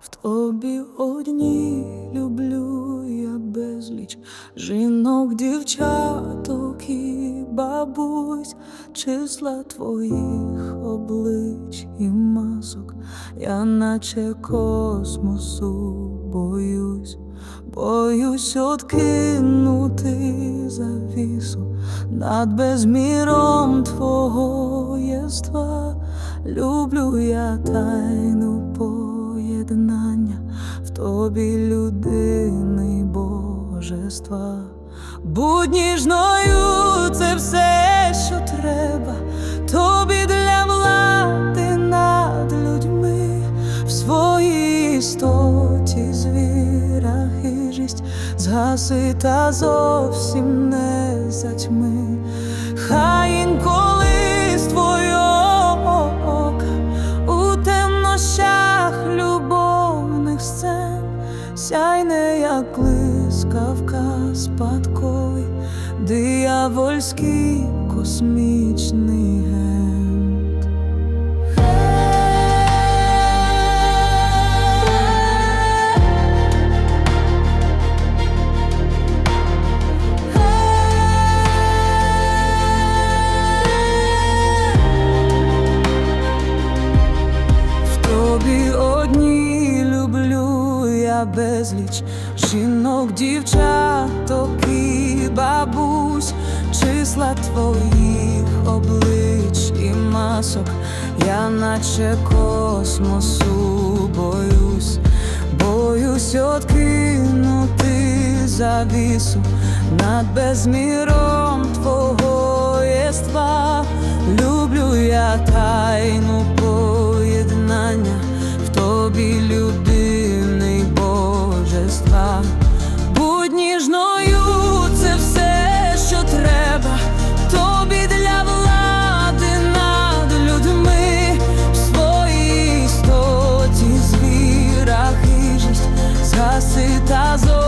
В тобі одні люблю я безліч жінок, дівчаток і бабусь, числа твоїх облич і масок, я наче космосу боюсь, боюсь откинути завісу над безміром твого єства. Люблю я тайну в тобі людини божества. Будь ніжною це все, що треба, тобі для влади над людьми в своїй істоті звіра хижість згаси та зовсім не затьми. Хай інколи з твого ока у темнощах любовних сцен сяйне, як блискавка спадковий, диявольський космічний гент. Безліч жінок, дівчаток і бабусь, числа твоїх облич і масок, я наче космосу боюсь, боюсь откинути завісу над безміром твого єства. Люблю я тайну se das outras.